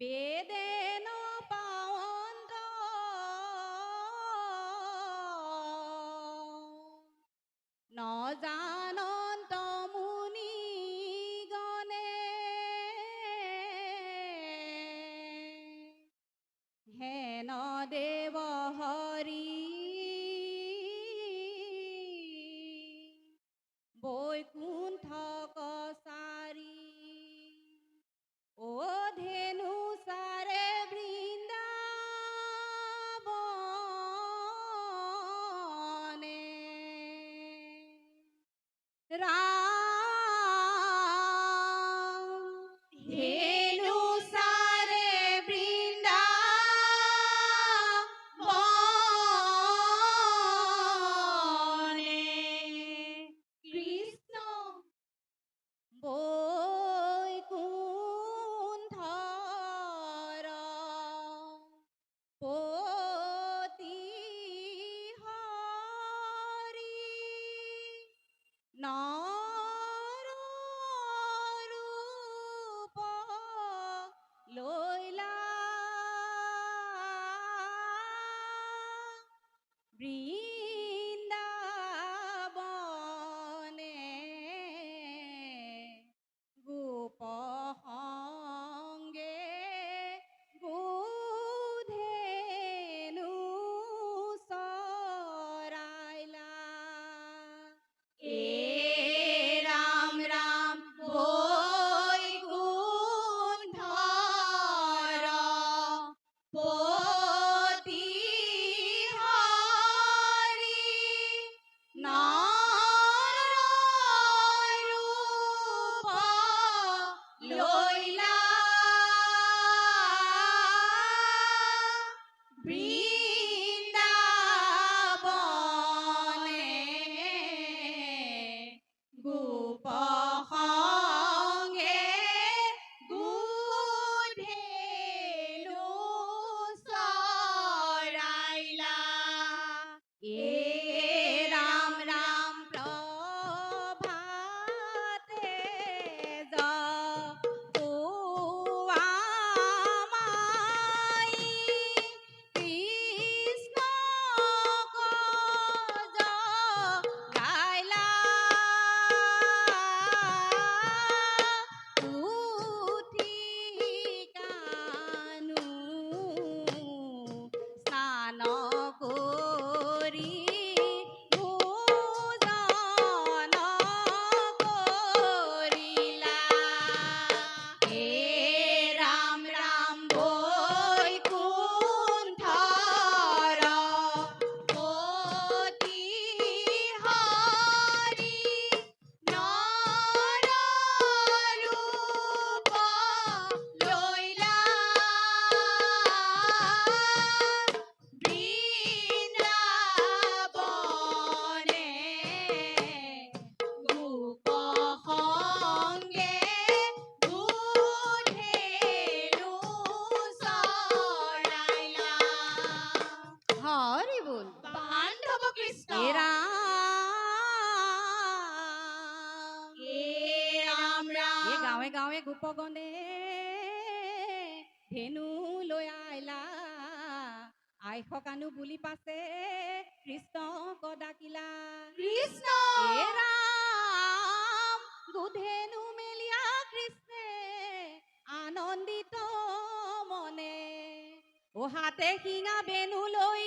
b Breathe. গগনে ধেনু লৈ আইলা। আইফকানো বুলি পাছে কৃষ্ণ কদাকিলা কৃষ্ণ! ৰাম গোধেনু মেলিয়া কৃষ্ণে আনন্দিত মনে। অহাতে শিঙা বেনু লৈ